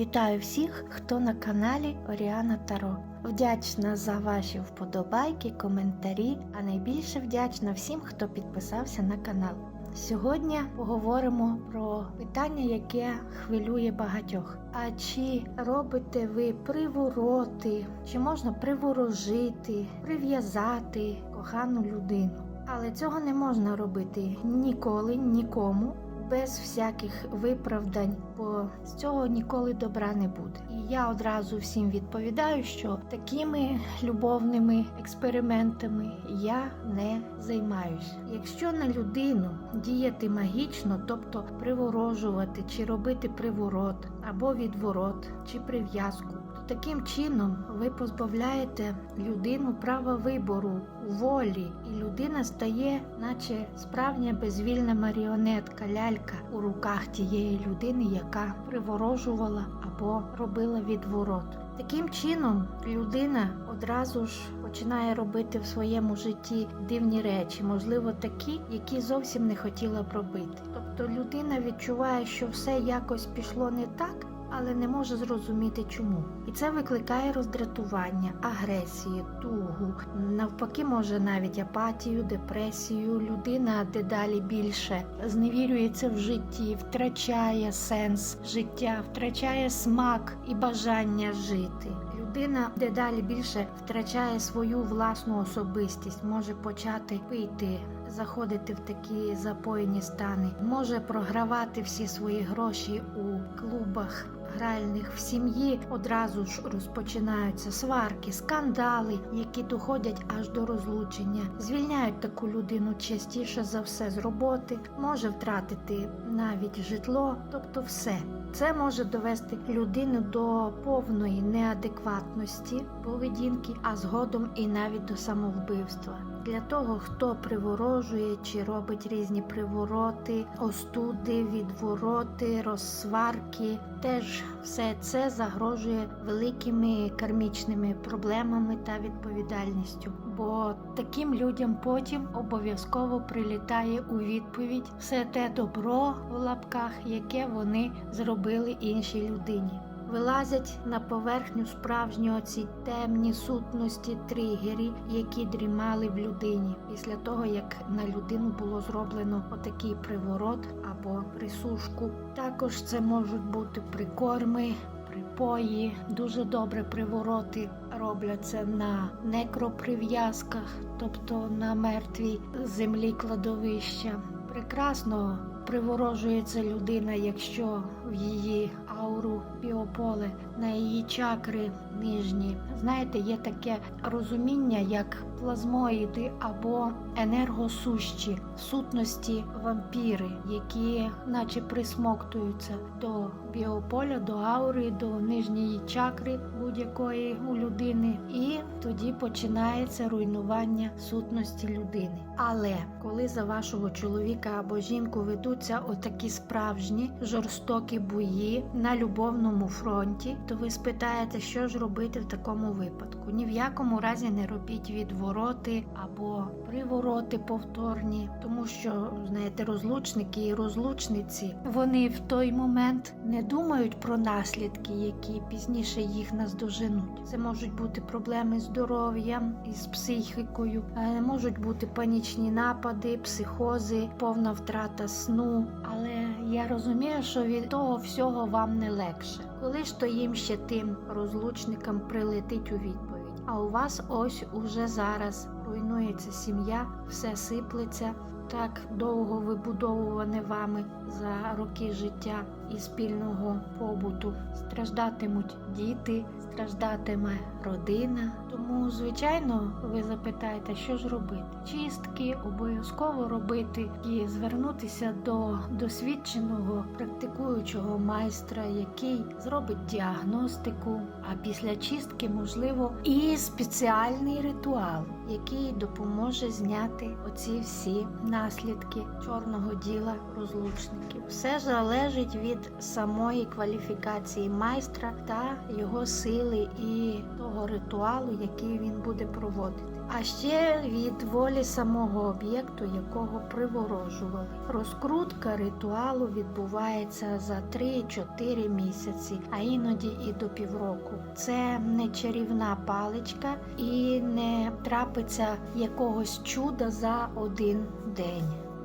Вітаю всіх, хто на каналі Оріана Таро. Вдячна за ваші вподобайки, коментарі, а найбільше вдячна всім, хто підписався на канал. Сьогодні поговоримо про питання, яке хвилює багатьох. А чи робите ви привороти, чи можна приворожити, прив'язати кохану людину? Але цього не можна робити ніколи, нікому без всяких виправдань, бо з цього ніколи добра не буде. І я одразу всім відповідаю, що такими любовними експериментами я не займаюсь. Якщо на людину діяти магічно, тобто приворожувати чи робити приворот або відворот чи прив'язку. Таким чином ви позбавляєте людину права вибору, волі, і людина стає, наче справжня безвільна маріонетка, лялька у руках тієї людини, яка приворожувала або робила відворот. Таким чином, людина одразу ж починає робити в своєму житті дивні речі, можливо, такі, які зовсім не хотіла б робити. Тобто людина відчуває, що все якось пішло не так але не може зрозуміти чому. І це викликає роздратування, агресію, тугу, навпаки, може навіть апатію, депресію. Людина дедалі більше зневірюється в житті, втрачає сенс життя, втрачає смак і бажання жити. Людина дедалі більше втрачає свою власну особистість, може почати пити, заходити в такі запоєні стани, може програвати всі свої гроші у клубах гральних в сім'ї одразу ж розпочинаються сварки, скандали, які доходять аж до розлучення. Звільняють таку людину частіше за все з роботи, може втратити навіть житло, тобто все. Це може довести людину до повної неадекватності поведінки, а згодом і навіть до самовбивства. Для того, хто приворожує чи робить різні привороти, остуди, відвороти, розсварки, теж все це загрожує великими кармічними проблемами та відповідальністю. Бо таким людям потім обов'язково прилітає у відповідь все те добро в лапках, яке вони зробили іншій людині. Вилазять на поверхню справжні оці темні сутності тригері, які дрімали в людині після того, як на людину було зроблено отакий приворот або присушку. Також це можуть бути прикорми, припої, дуже добре привороти робляться на некроприв'язках, тобто на мертвій землі кладовища. Прекрасно приворожується людина, якщо в її ауру біополе, на її чакри нижні. Знаєте, є таке розуміння, як плазмоїди або енергосущі сутності вампіри, які наче присмоктуються до біополя, до аури, до нижньої чакри будь-якої у людини, і тоді починається руйнування сутності людини. Але коли за вашого чоловіка або жінку ведуться отакі справжні жорстокі бої на любовному фронті, то ви спитаєте, що ж робити в такому випадку. Ні в якому разі не робіть відвороти або привороти повторні, тому що знаєте, розлучники і розлучниці вони в той момент не думають про наслідки, які пізніше їх наздоженуть. Це можуть бути проблеми з здоров'ям з психікою, е, можуть бути панічні напади, психози, повна втрата сну. Але я розумію, що від того всього вам не легше. Коли ж то їм ще тим розлучникам прилетить у відповідь? А у вас ось уже зараз руйнується сім'я, все сиплеться. Так довго вибудовуване вами за роки життя і спільного побуту. Страждатимуть діти, страждатиме родина. Тому, звичайно, ви запитаєте, що ж робити? Чистки обов'язково робити і звернутися до досвідченого практикуючого майстра, який зробить діагностику. А після чистки, можливо, і спеціальний ритуал, який допоможе зняти оці всі наслідки чорного діла розлучників. Все залежить від самої кваліфікації майстра та його сили і того ритуалу, який він буде проводити. а ще від волі самого об'єкту, якого приворожували. Розкрутка ритуалу відбувається за 3-4 місяці, а іноді і до півроку. Це не чарівна паличка і не трапиться якогось чуда за один день.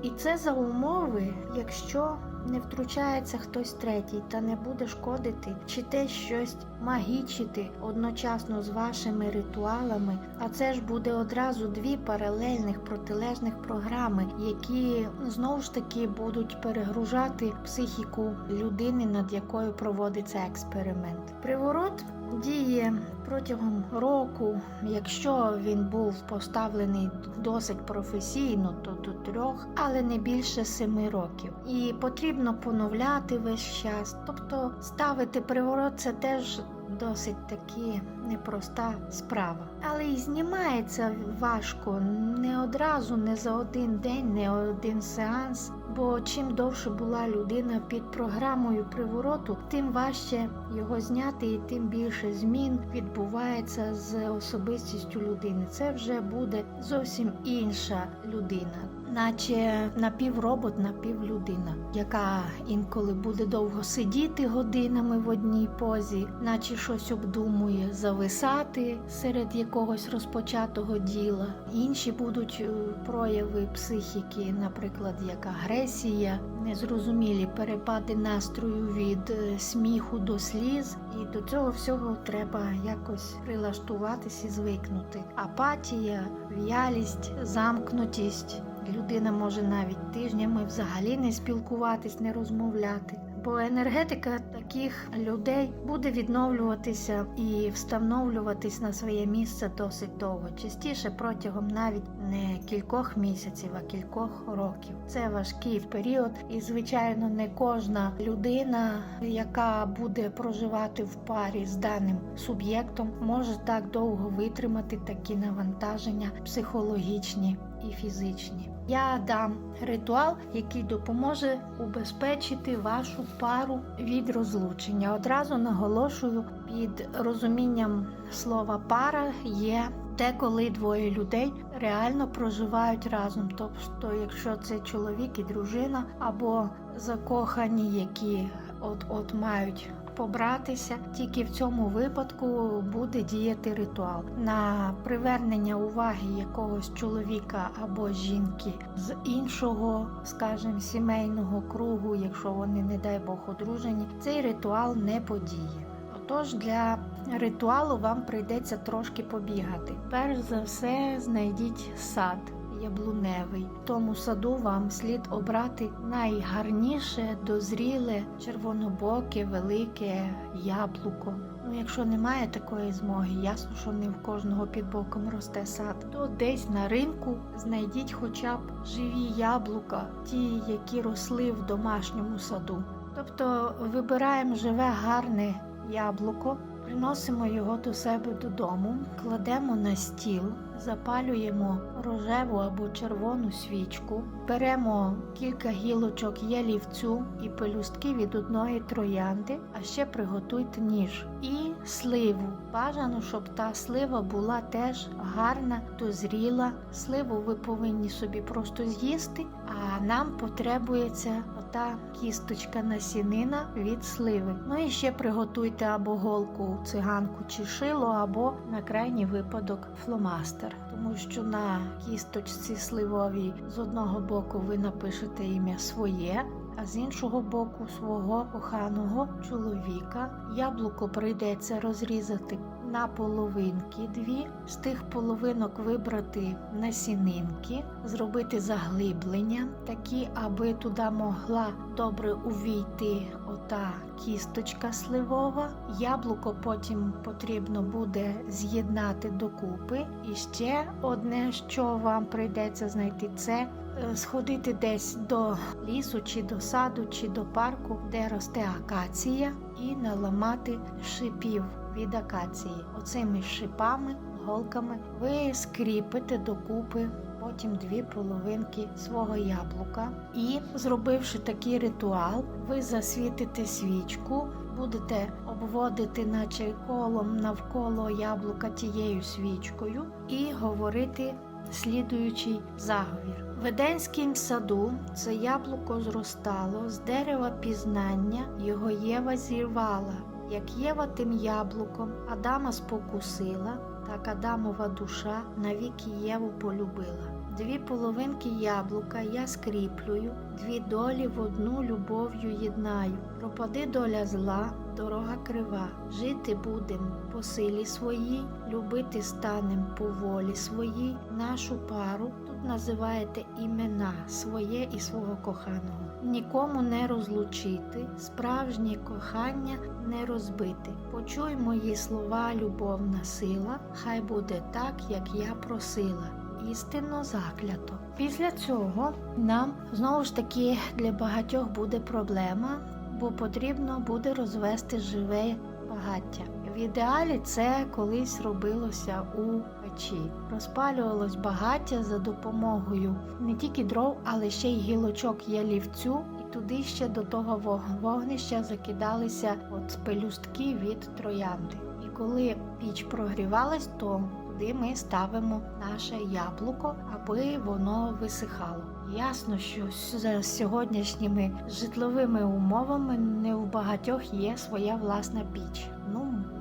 І це за умови, якщо не втручається хтось третій та не буде шкодити, чи те щось магічити одночасно з вашими ритуалами, а це ж буде одразу дві паралельних протилежних програми, які знову ж таки будуть перегружати психіку людини, над якою проводиться експеримент. Приворот діє протягом року, якщо він був поставлений досить професійно, то до трьох, але не більше семи років. І потрібно поновляти весь час. Тобто ставити приворот це теж досить таки непроста справа. Але і знімається важко не одразу, не за один день, не один сеанс. Бо чим довше була людина під програмою привороту, тим важче його зняти, і тим більше змін відбувається з особистістю людини. Це вже буде зовсім інша людина, наче напівробот, напівлюдина, яка інколи буде довго сидіти годинами в одній позі, наче щось обдумує, зависати серед якогось розпочатого діла. Інші будуть е, прояви психіки, наприклад, як агресія, незрозумілі перепади настрою від е, сміху до сліз, і до цього всього треба якось прилаштуватись і звикнути. Апатія, в'ялість, замкнутість. Людина може навіть тижнями взагалі не спілкуватись, не розмовляти. Бо енергетика таких людей буде відновлюватися і встановлюватись на своє місце досить довго, частіше протягом навіть не кількох місяців, а кількох років. Це важкий період, і звичайно, не кожна людина, яка буде проживати в парі з даним суб'єктом, може так довго витримати такі навантаження психологічні і фізичні. Я дам ритуал, який допоможе убезпечити вашу пару від розлучення. Одразу наголошую, під розумінням слова пара є те, коли двоє людей реально проживають разом. Тобто, якщо це чоловік і дружина, або закохані, які от-от мають побратися, тільки в цьому випадку буде діяти ритуал на привернення уваги якогось чоловіка або жінки з іншого, скажімо, сімейного кругу, якщо вони, не дай Бог, одружені, цей ритуал не подіє. Отож, для ритуалу вам прийдеться трошки побігати. Перш за все, знайдіть сад яблуневий. В тому саду вам слід обрати найгарніше, дозріле, червонобоке, велике яблуко. Ну, якщо немає такої змоги, ясно, що не в кожного під боком росте сад, то десь на ринку знайдіть хоча б живі яблука, ті, які росли в домашньому саду. Тобто вибираємо живе гарне яблуко, приносимо його до себе додому, кладемо на стіл, запалюємо рожеву або червону свічку, беремо кілька гілочок ялівцю і пелюстки від одної троянди, а ще приготуйте ніж і сливу. Бажано, щоб та слива була теж гарна, дозріла. Сливу ви повинні собі просто з'їсти, а нам потребується ота кісточка насінина від сливи. Ну і ще приготуйте або голку циганку чи шило, або на крайній випадок фломастер. Тому що на кісточці сливовій з одного боку ви напишете ім'я своє, а з іншого боку свого коханого чоловіка. Яблуко прийдеться розрізати на половинки дві, з тих половинок вибрати насінинки, зробити заглиблення, такі, аби туди могла добре увійти ота кісточка сливова. Яблуко потім потрібно буде з'єднати докупи. І ще одне, що вам прийдеться знайти, це е, сходити десь до лісу, чи до саду, чи до парку, де росте акація, і наламати шипів від акації. Оцими шипами, голками ви скріпите докупи. Потім дві половинки свого яблука. І, зробивши такий ритуал, ви засвітите свічку будете обводити, наче колом навколо яблука тією свічкою, і говорити слідуючий заговір. В саду це яблуко зростало з дерева пізнання, його Єва зірвала. Як Єва тим яблуком Адама спокусила, так Адамова душа навіки Єву полюбила. Дві половинки яблука я скріплюю, дві долі в одну любов'ю єднаю. Пропади доля зла, дорога крива. Жити будем по силі своїй, любити станем по волі своїй. Нашу пару тут називаєте імена своє і свого коханого. Нікому не розлучити, справжнє кохання не розбити. Почуй мої слова, любовна сила, хай буде так, як я просила істинно заклято. Після цього нам знову ж таки для багатьох буде проблема, бо потрібно буде розвести живе багаття. В ідеалі це колись робилося у печі. Розпалювалось багаття за допомогою не тільки дров, але ще й гілочок ялівцю, туди ще до того вогнища закидалися от пелюстки від троянди. І коли піч прогрівалась, то туди ми ставимо наше яблуко, аби воно висихало. Ясно, що за сьогоднішніми житловими умовами не у багатьох є своя власна піч.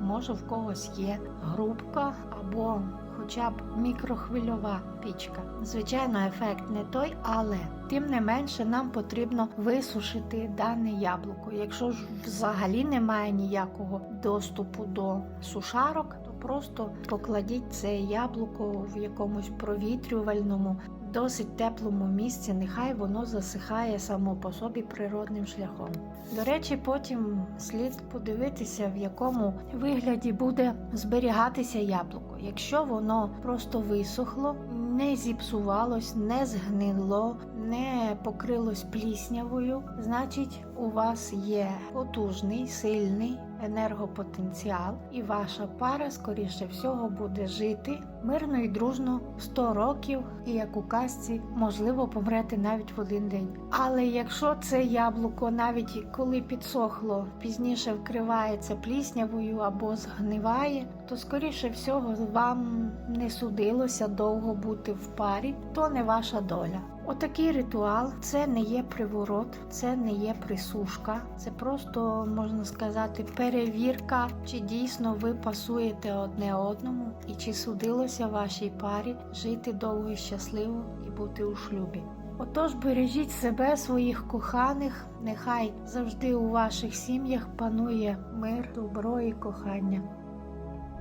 Може, в когось є грубка або хоча б мікрохвильова пічка. Звичайно, ефект не той, але тим не менше нам потрібно висушити дане яблуко. Якщо ж взагалі немає ніякого доступу до сушарок, то просто покладіть це яблуко в якомусь провітрювальному. Досить теплому місці, нехай воно засихає само по собі природним шляхом. До речі, потім слід подивитися, в якому вигляді буде зберігатися яблуко. Якщо воно просто висохло, не зіпсувалось, не згнило, не покрилось пліснявою, значить у вас є потужний, сильний енергопотенціал, і ваша пара, скоріше всього, буде жити мирно і дружно 100 років, і як у казці, можливо, помрете навіть в один день. Але якщо це яблуко, навіть коли підсохло, пізніше вкривається пліснявою або згниває, то скоріше всього вам не судилося довго бути в парі, то не ваша доля. Отакий ритуал це не є приворот, це не є присушка, це просто можна сказати перевірка, чи дійсно ви пасуєте одне одному, і чи судилося вашій парі жити довго і щасливо і бути у шлюбі. Отож, бережіть себе, своїх коханих, нехай завжди у ваших сім'ях панує мир, добро і кохання.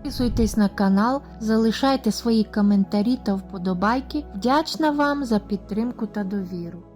Підписуйтесь на канал, залишайте свої коментарі та вподобайки. Вдячна вам за підтримку та довіру.